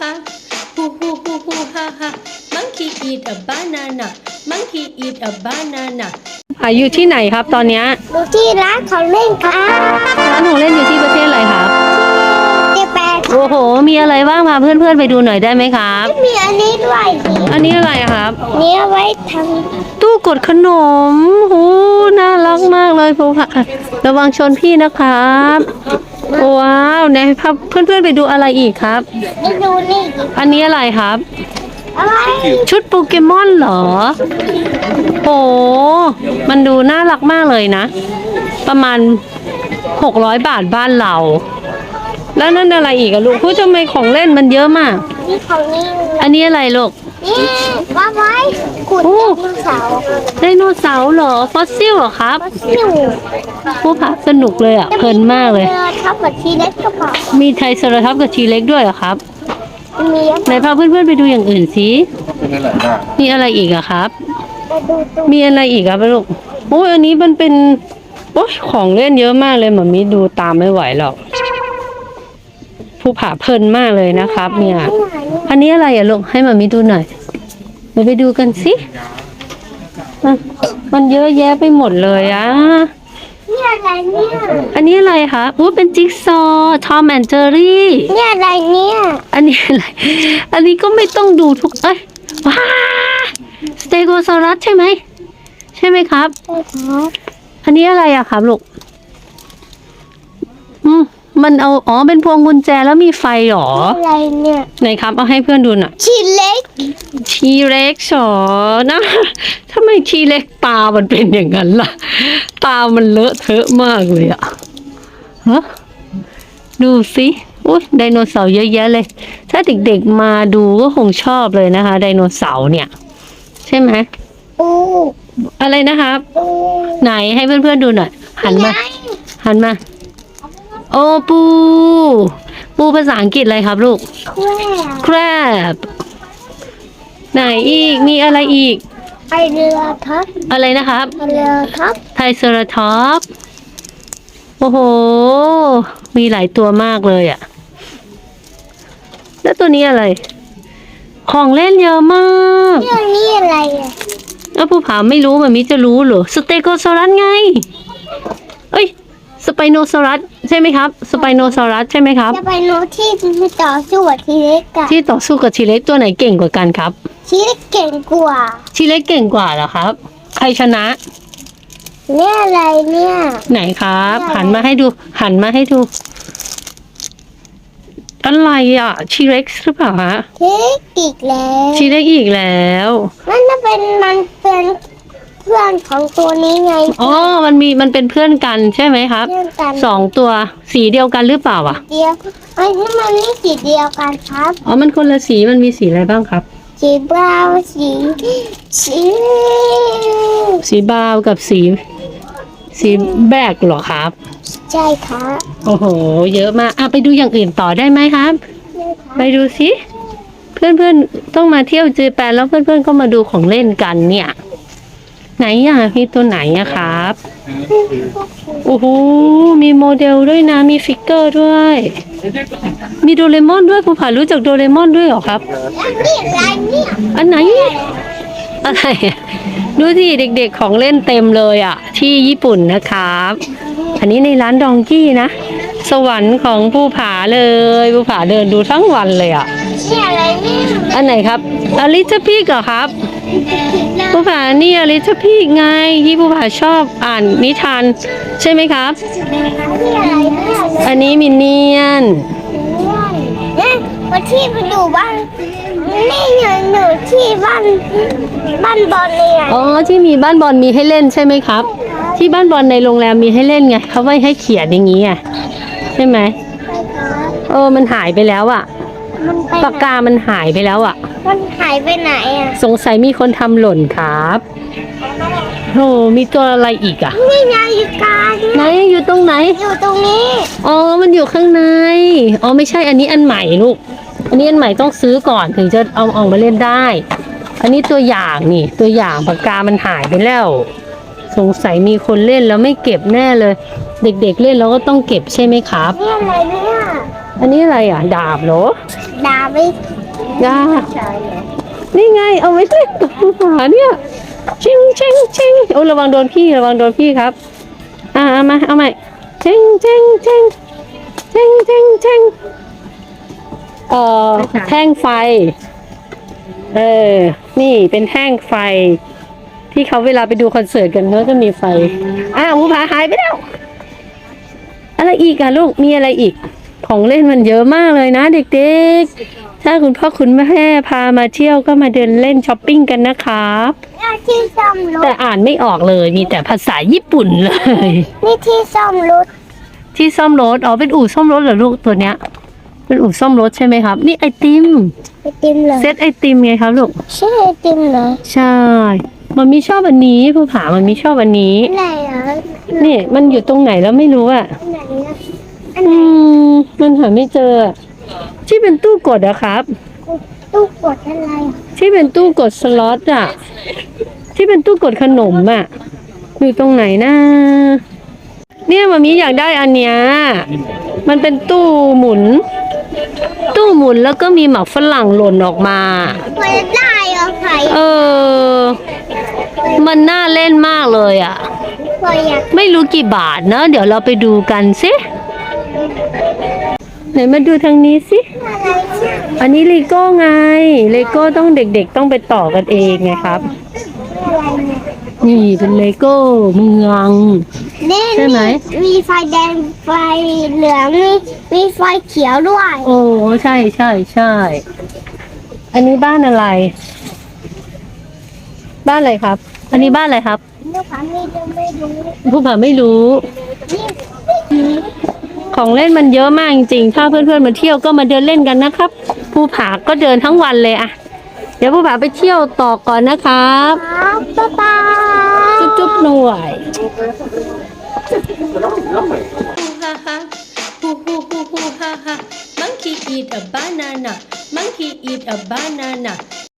ha. Hoo hoo hoo hoo ha ha. Monkey eat a banana. Monkey eat a banana. อะอยู่ที่ไหนครับตอนเนี้ยดูที่ร้านของเล่นครับร้านของเล่นอยู่ที่ประเทศอะไรครับเจแปนโอ้โห มีอะไรบ้างพาเพื่อนๆไปดูหน่อยได้ไหมครับ มีอันนี้ด้วยอันนี้อะไรอะครับนี่เอาไว้ทตู้กดขนมโอ้น่ารักมากเลยภูผาระวังชนพี่นะครับว้า วไหนพาเพื่อนๆไปดูอะไรอีกครับำนี่ดูนี่อันนี้อะไรครับ อะไรชุดโปเกมอนเหรอโอ้มันดูน่ารักมากเลยนะ ประมาณ600บาทบ้านเรา แล้วนั่นอะไรอีกอะลูกพูดทำไมของเล่นมันเยอะมาก นี่ของนี่อันนี้อะไรลูก นี่ว่าไว้ขุดโอ้ไดโนเสาร์ไดโนเสาร์เหรอฟอสซิลเหรอครับ ซิ่วผู้ผาสนุกเลยอะเพลินมากเลย เรือ ทับกับทีเล็กก็พอมีไทรเซอราท็อปส์กับทีเล็กด้วยเหรอครับมีไหนพาเพื่อนๆไปดูอย่างอื่นสิเป็นหลายอย่างมีอะไรอีกอะครับไปดูตัวมีอะไรอีกอะลูกโอ้ยอันนี้มันเป็นโอ้ยของเล่นเยอะมากเลยหมามีดูตามไม่ไหวหรอกผู้ผาเพลินมากเลยนะครับ เนี่ยอันนี้อะไรอะลูกให้หมามีดูหน่อยมาไปดูกันสิอะมันเยอะแยะไปหมดเลยอะนี่ อะไรเนี่ย อันนี้อะไรคะอู้เป็นจิ๊กซอว์ทอมแอนเจอรี่นี่อะไรเนี่ย อันนี้อะไร อันนี้ก็ไม่ต้องดูทุก เอ้ย ว้าสเตโกซอรัสใช่ไหม ใช่ไหมครับใช่ครับอันนี้อะไรอะครับลูก อืม มันเอาอ๋อเป็นพวงกุญแจแล้วมีไฟเหรออะไรเนี่ยไหนครับเอาให้เพื่อนดูหน่อยทีเล็กทีเล็กสอนะทำไมทีเล็กตามันเป็นอย่างนั้นล่ะ ตามันเลอะเทอะมากเลยอะฮะดูสิอุ้ยไดโนเสาร์เยอะแยะเลย ถ้าเด็กๆมาดูก็คงชอบเลยนะคะ ไดโนเสาร์เนี่ย ใช่ไหมปูอะไรนะครับปูไหนให้เพื่อนๆดูหน่อยหันมาไงหันมา โอปู ปูภาษาอังกฤษอะไรครับลูกแคว crab ไหนอีก มีอะไรอีก ไอเรือครับอะไรนะครับไอเรือครับไทรเซอราท็อปส์โอ้โห มีหลายตัวมากเลยอะ่ะแล้วตัวนี้อะไร ของเล่นเยอะมากเรื่องนี้อะไรอะ แล้วผู้ผาไม่รู้มันมิจะรู้เหรอ สเตโกซอรัสไง เอ้ย สไปโนซอรัสใช่ไหมครับ สไปโนซอรัสใช่ไหมครับ จะไปโนที่มีต่อสู้กับทีเล็กอะที่ต่อสู้กับทีเล็กตัวไหนเก่งกว่ากันครับ ทีเล็กเก่งกว่าทีเล็กเก่งกว่าเหรอครับ ใครชนะ เนี่ยอะไรเนี่ย ไหนครับ หันมาให้ดู หันมาให้ดูอะไรอะทีเร็กซ์หรือเปล่าฮะทีเล็กอีกแล้วทีเล็กอีกแล้ว มันจะเป็นมันเป็นเพื่อนของตัวนี้ไงอ๋อ มันมีมันเป็นเพื่อนกันใช่ไหมครับ เพื่อนกันสองตัวสีเดียวกันหรือเปล่าอะ เดียวไอ้นี่มันนี่สีเดียวกันครับ อ๋อ มันคนละสีมันมีสีอะไรบ้างครับ สีบราวน์สีสีสีบราวน์กับสีสีแบกเหรอครับ ใช่ครับโอ้โห เยอะมากอะไปดูอย่างอื่นต่อได้ไหมครับไปดูสิเพื่อนๆต้องมาเที่ยวเจแปนแล้วเพื่อนๆก็มาดูของเล่นกันเนี่ย ไหนอะมีตัวไหนอะครับ โอ้โห มีโมเดลด้วยนะ มีฟิกเกอร์ด้วย มีโดเรมอนด้วยภูผารู้จักโดเรมอนด้วยเหรอครับแล้วนี่อะไรเนี่ยอันไหน อะไรอะดูสิเด็กๆของเล่นเต็มเลยอะที่ญี่ปุ่นนะครับ อันนี้ในร้านดองกี้นะ สวรรค์ของภูผาเลยภูผาเดินดูทั้งวันเลยอะนี่อะไรเนี่ยอันไหนครับอลิชพีกเหรอครับ ภูผานี่อลิชพีกไงที่ภูผาชอบอ่านนิทาน ใช่ไหมครับนี่อะไรเนี่ยอันนี้มินเนี่ยนเนี่ยวันที่ไปดูบ้านนี่ไงหนูที่บ้านบ้านบอลเนี่ยอ๋อที่มีบ้านบอลมีให้เล่นใช่ไหมครับ ที่บ้านบอลในโรงแรมมีให้เล่นไงเขาไว้ให้เขียนอย่างนี้ไงใช่ไหมเออมันหายไปแล้วอะ มันไปปากกามันหายไปแล้วอะ มันหายไปไหนอะ สงสัยมีคนทำหล่นครับโหมีตัวอะไรอีกอะ นี่ไงอยู่กลางไหนอยู่ตรงไหน อยู่ตรงนี้ อ๋อ มันอยู่ข้างใน อ๋อ ไม่ใช่ อันนี้อันใหม่ลูก อันนี้อันใหม่ต้องซื้อก่อนถึงจะเอาออกมาเล่นได้ อันนี้ตัวอย่างนี่ ตัวอย่างปากกามันหายไปแล้ว สงสัยมีคนเล่นแล้วไม่เก็บแน่เลย เด็กๆเล่นแล้วก็ต้องเก็บใช่ไหมครับ นี่อะไรเนี่ย ออันนี้อะไรอะ ดาบเหรอ ดาวิดาบนี่ไง เอาไว้เล่นกับหมาเนี่ยชิงชิงชิงโอ้ระวังโดนพี่ระวังโดนพี่ครับ อ่าเอามาเอาใหม่ชิงชิงชิงชิงชิงชิงเอ่อแท่งไฟ เออ นี่เป็นแท่งไฟ ที่เขาเวลาไปดูคอนเสิร์ตกันเขาจะมีไฟ อ้าวภูผาหายไปแล้ว อะไรอีกอะลูกมีอะไรอีก ของเล่นมันเยอะมากเลยนะเด็กๆ ถ้าคุณพ่อคุณแม่พามาเที่ยวก็มาเดินเล่นช้อปปิ้งกันนะครับนี่ที่ซ่อมรแต่ถอ่านไม่ออกเลยมีแต่ภาษาญี่ปุ่นเลย นี่ที่ซ่อมรถ ที่ซ่อมรถ อ๋อ เป็นอู่ซ่อมรถเหรอลูกตัวเนี้ย เป็นอู่ซ่อมรถใช่ไหมครับ นี่ไอติม ไอติมเหรอ เซตไอติมไงครับลูก ใช่ไอติมเหรอ ใช่ มันมีชอบอันนี้ผู้ผามันมีชอบอันนี้ ไหนอะนี่มันอยู่ตรงไหนแล้วไม่รู้อะไหนอะ อืมมันหาไม่เจออะที่เป็นตู้กดอะครับ ตู้กดอะไรอะที่เป็นตู้กดสล็อตอะที่เป็นตู้กดขนมอะอยู่ตรงไหนนะเนี่ยมามีอยากได้อันเนี้ยมันเป็นตู้หมุน ตู้หมุนแล้วก็มีหมักฝรั่งหล่นออกมาพอจะได้เหรอใครเออ มันน่าเล่นมากเลยอะพออยากไม่รู้กี่บาทเนอะเดี๋ยวเราไปดูกันสิ ไหนมาดูทางนี้สิอะไรชื่ออันนี้เลโก้ไง เลโก้ต้องเด็กๆต้องไปต่อกันเองไงครับอะไรเนี่ยนี่เป็นเลโก้เมืองนี่ใช่ไหม มีไฟแดงไฟเหลืองมีมีไฟเขียวด้วย โอ้ใช่ใช่ใช่ อันนี้บ้านอะไร บ้านอะไรครับ อันนี้บ้านอะไรครับลูกค้าไม่ดูไม่ดูผู้ผ่าไม่รู้นี่ ของเล่นมันเยอะมากจริงๆ ถ้าเพื่อนๆมาเที่ยวก็มาเดินเล่นกันนะครับภูผาก็เดินทั้งวันเลยอะเดี๋ยวภูผาไปเที่ยวต่อก่อนนะครับครับบ๊ายบายจุ๊บๆหน่วย ha ha. Hoo hoo hoo hoo ha ha. Monkey eat a banana. Monkey eat a banana.